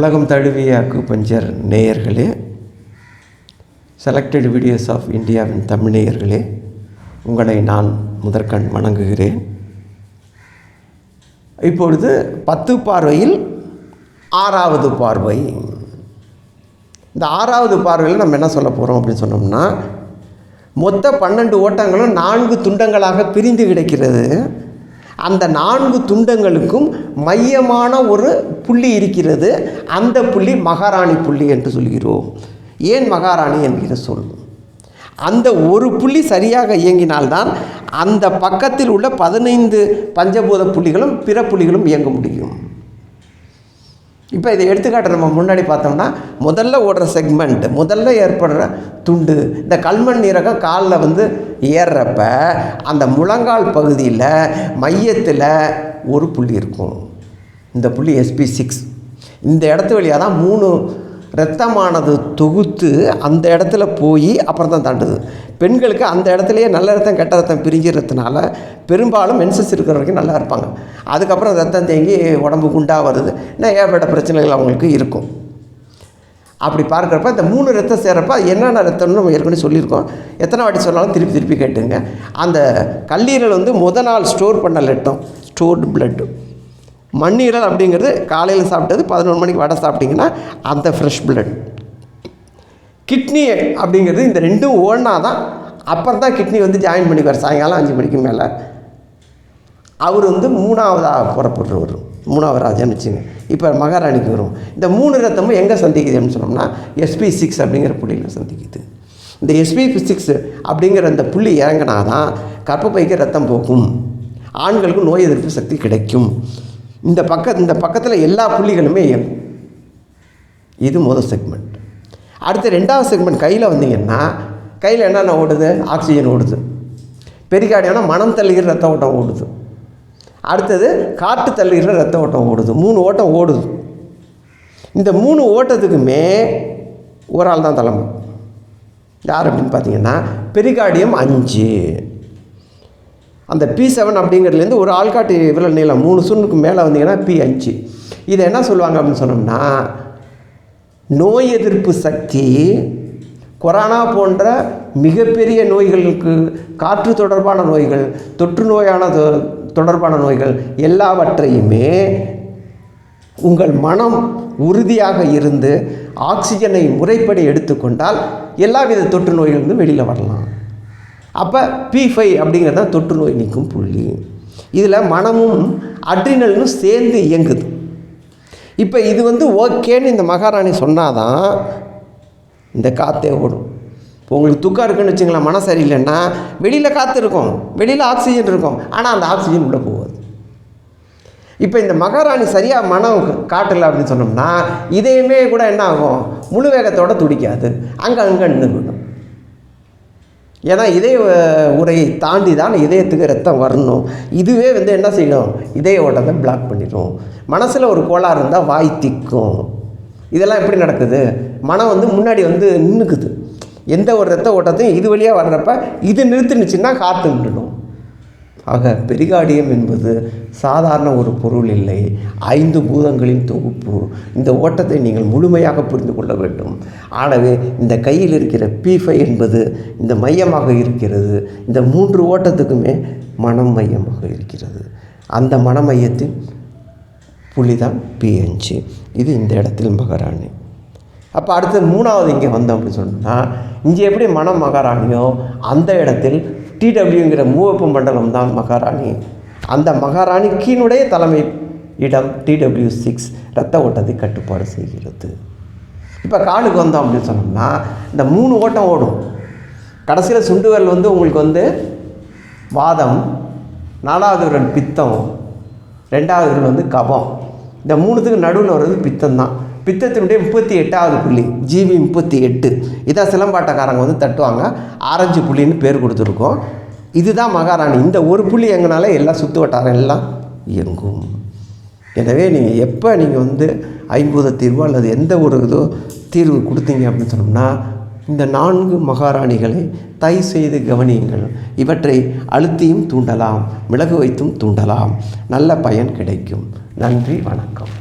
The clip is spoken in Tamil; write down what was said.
உலகம் தழுவிய அக்குபஞ்சர் நேயர்களே செலக்டட் வீடியோஸ் ஆஃப் இந்தியாவின் தமிழ் நேயர்களே உங்களை நான் முதற்கண் வணங்குகிறேன். இப்பொழுது பத்து பார்வையில் ஆறாவது பார்வை. இந்த ஆறாவது பார்வையில் நம்ம என்ன சொல்ல போகிறோம் அப்படின்னு சொன்னோம்னா மொத்த பன்னெண்டு ஓட்டங்களும் நான்கு துண்டங்களாக பிரிந்து கிடக்கிறது. அந்த நான்கு துண்டங்களுக்கும் மையமான ஒரு புள்ளி இருக்கிறது. அந்த புள்ளி மகாராணி புள்ளி என்று சொல்கிறோம். ஏன் மகாராணி என்கிற சொல்? அந்த ஒரு புள்ளி சரியாக இயங்கினால்தான் அந்த பக்கத்தில் உள்ள பதினைந்து பஞ்சபூத புள்ளிகளும் பிற புள்ளிகளும் இயங்க முடியும். இப்போ இதை எடுத்துக்காட்டு நம்ம முன்னாடி பார்த்தோம்னா முதல்ல ஓடுற செக்மெண்ட் முதல்ல ஏற்படுற துண்டு இந்த கல்மண் நீரகம் காலில் வந்து ஏறுறப்ப அந்த முழங்கால் பகுதியில் மையத்தில் ஒரு புள்ளி இருக்கும். இந்த புள்ளி எஸ்பி சிக்ஸ் இந்த இடத்து வழியாக தான் மூணு ரத்தமானது தொகுத்து அந்த இடத்துல போய் அப்புறம் தான் தாண்டுது. பெண்களுக்கு அந்த இடத்துலையே நல்ல ரத்தம் கெட்ட ரத்தம் பிரிஞ்சிறதுனால பெரும்பாலும் மென்சஸ் இருக்கிற வரைக்கும் நல்லா இருப்பாங்க. அதுக்கப்புறம் ரத்தம் தேங்கி உடம்பு குண்டாக வருது. இன்னும் ஏற்பட்ட பிரச்சனைகள் அவங்களுக்கு இருக்கும். அப்படி பார்க்குறப்ப இந்த மூணு ரத்தம் சேர்றப்ப என்னென்ன ரத்தம்னு நம்ம ஏற்கனவே சொல்லியிருக்கோம். எத்தனை வாட்டி சொன்னாலும் திருப்பி திருப்பி கேட்டுங்க. அந்த கல்லீரல் வந்து முத நாள் ஸ்டோர் பண்ண லெட்டம் ஸ்டோர்டு பிளட்டு மண்ணீரல் அப்படிங்கிறது காலையில் சாப்பிட்டது பதினொரு மணிக்கு வடை சாப்பிட்டிங்கன்னா அந்த ஃப்ரெஷ் பிளட் கிட்னி அப்படிங்கிறது இந்த ரெண்டும் ஓடினா தான். அப்புறம் தான் கிட்னி வந்து ஜாயின் பண்ணிக்குவார். சாயங்காலம் அஞ்சு மணிக்கு மேலே. அவர் வந்து மூணாவதாக புறப்படுறவர். மூணாவது ராஜான்னு வச்சுங்க இப்போ மகாராணிக்கு வரும். இந்த மூணு ரத்தமும் எங்கே சந்திக்குதுன்னு சொன்னோம்னா எஸ்பி சிக்ஸ் அப்படிங்கிற புள்ளியில் சந்திக்குது. இந்த எஸ்பி சிக்ஸ் அப்படிங்கிற அந்த புள்ளி இறங்கினா தான் கர்ப்பப்பைக்கு ரத்தம் போகும். ஆண்களுக்கு நோய் எதிர்ப்பு சக்தி கிடைக்கும். இந்த பக்க இந்த பக்கத்தில் எல்லா புள்ளிகளுமே இயங்கும் இது முதல் செக்மெண்ட் அடுத்து ரெண்டாவது செக்மெண்ட் கையில் வந்தீங்கன்னா கையில் என்னென்ன ஓடுது? ஆக்சிஜன் ஓடுது. பெரிகார்டியானா மனம் தள்ளுகிற ரத்த ஓட்டம் ஓடுது. அடுத்தது காற்று தள்ளுகிற ரத்த ஓட்டம் ஓடுது. மூணு ஓட்டம் ஓடுது. இந்த மூணு ஓட்டத்துக்குமே ஒரு ஆள் தான் தலைமை. யார் அப்படின்னு பார்த்தீங்கன்னா பெரிகாடியம் அஞ்சு. அந்த பி செவன் அப்படிங்கிறதுலேருந்து ஒரு ஆள்காட்டு விரல் நீளம் மூணு சுண்ணுக்கு மேலே வந்தீங்கன்னா பி அஞ்சு. இதை என்ன சொல்லுவாங்க அப்படின்னு சொன்னோம்னா நோய் எதிர்ப்பு சக்தி கொரோனா போன்ற மிகப்பெரிய நோய்களுக்கு காற்று தொடர்பான நோய்கள் தொற்று நோயான தொ- தொடர்பான நோய்கள் எல்லாவற்றையுமே உங்கள் மனம் உறுதியாக இருந்து ஆக்சிஜனை முறைப்படி எடுத்துக்கொண்டால் எல்லாவித தொற்று நோய்களிலிருந்து வெளியில் வரலாம். அப்போ பி ஃபைவ் அப்படிங்கிறது தான் தொற்று நோய் நீக்கும் புள்ளி. இதில் மனமும் அட்ரினலும் சேர்ந்து இயங்குது. இப்போ இது வந்து ஓகேன்னு இந்த மகாராணி சொன்னாதான் இந்த காற்றே ஓடும். இப்போ உங்களுக்கு துக்கம் இருக்குன்னு வச்சுங்களேன் மனம் சரியில்லைன்னா வெளியில் காற்று இருக்கும் வெளியில் ஆக்சிஜன் இருக்கும் ஆனால் அந்த ஆக்சிஜன் உள்ளே போகாது. இப்போ இந்த மகாராணி சரியாக மனம் காட்டலை அப்படின்னு சொன்னோம்னா இதையுமே கூட என்ன ஆகும்? முழு வேகத்தோடு துடிக்காது. அங்கே அங்கே நின்றுக்கணும் ஏன்னா இதய உரையை தாண்டி தான் இதயத்துக்கு ரத்தம் வரணும். இதுவே வந்து என்ன செய்யணும் இதய ஓட்டத்தை பிளாக் பண்ணிடும் மனசில் ஒரு கோளாறு இருந்தால் வாய் திக்கும். இதெல்லாம் எப்படி நடக்குது? மனம் வந்து முன்னாடி வந்து நின்றுக்குது எந்த ஒரு ரத்த ஓட்டத்தையும் இது வழியாக வர்றப்ப இது நிறுத்துனுச்சுன்னா காற்று நின்றுடும். ஆக பெரிகாடியம் என்பது சாதாரண ஒரு பொருள் இல்லை. ஐந்து பூதங்களின் தொகுப்பு. இந்த ஓட்டத்தை நீங்கள் முழுமையாக புரிந்து கொள்ள வேண்டும். ஆகவே இந்த கையில் இருக்கிற பி என்பது இந்த மையமாக இருக்கிறது. இந்த மூன்று ஓட்டத்துக்குமே மனம் மையமாக இருக்கிறது. அந்த மன மையத்தின் புள்ளிதான் பிஎன்ஜி இது இந்த இடத்தில் மகாராணி. அப்போ அடுத்து மூணாவது இங்கே வந்தோம் அப்படின்னு சொன்னால் இங்கே எப்படி மனம் மகாராணியோ அந்த இடத்தில் டிடபிள்யூங்கிற மூவப்பு மண்டலம் தான் மகாராணி. அந்த மகாராணிக்கினுடைய தலைமை இடம் டிடபிள்யூ சிக்ஸ் ரத்த ஓட்டத்தை கட்டுப்பாடு செய்கிறது. இப்போ காலுக்கு வந்தோம் அப்படின்னு சொன்னோம்னா இந்த மூணு ஓட்டம் ஓடும். கடைசியில் சுண்டுவரல் வந்து உங்களுக்கு வந்து வாதம் நாலாவது விரல் பித்தம் ரெண்டாவது விரல் வந்து கபம். இந்த மூணுத்துக்கு நடுவில் வர்றது பித்தம் தான் பித்தத்தினுடைய முப்பத்தி எட்டாவது புள்ளி ஜிவி முப்பத்தி எட்டு. இதான் சிலம்பாட்டக்காரங்க வந்து தட்டுவாங்க. ஆரஞ்சு புள்ளின்னு பேர் கொடுத்துருக்கோம். இதுதான் மகாராணி. இந்த ஒரு புள்ளி எங்கனால எல்லாம் சுற்று வட்டாரம் எல்லாம் இயங்கும். எனவே நீங்கள் எப்போ நீங்கள் வந்து ஐம்பூத தீர்வோ அல்லது எந்த ஒரு இதோ தீர்வு கொடுத்தீங்க அப்படின்னு சொன்னோம்னா இந்த நான்கு மகாராணிகளை தை செய்து கவனியுங்கள். இவற்றை அழுத்தியும் தூண்டலாம் மிளகு வைத்தும் தூண்டலாம். நல்ல பயன் கிடைக்கும். நன்றி வணக்கம்.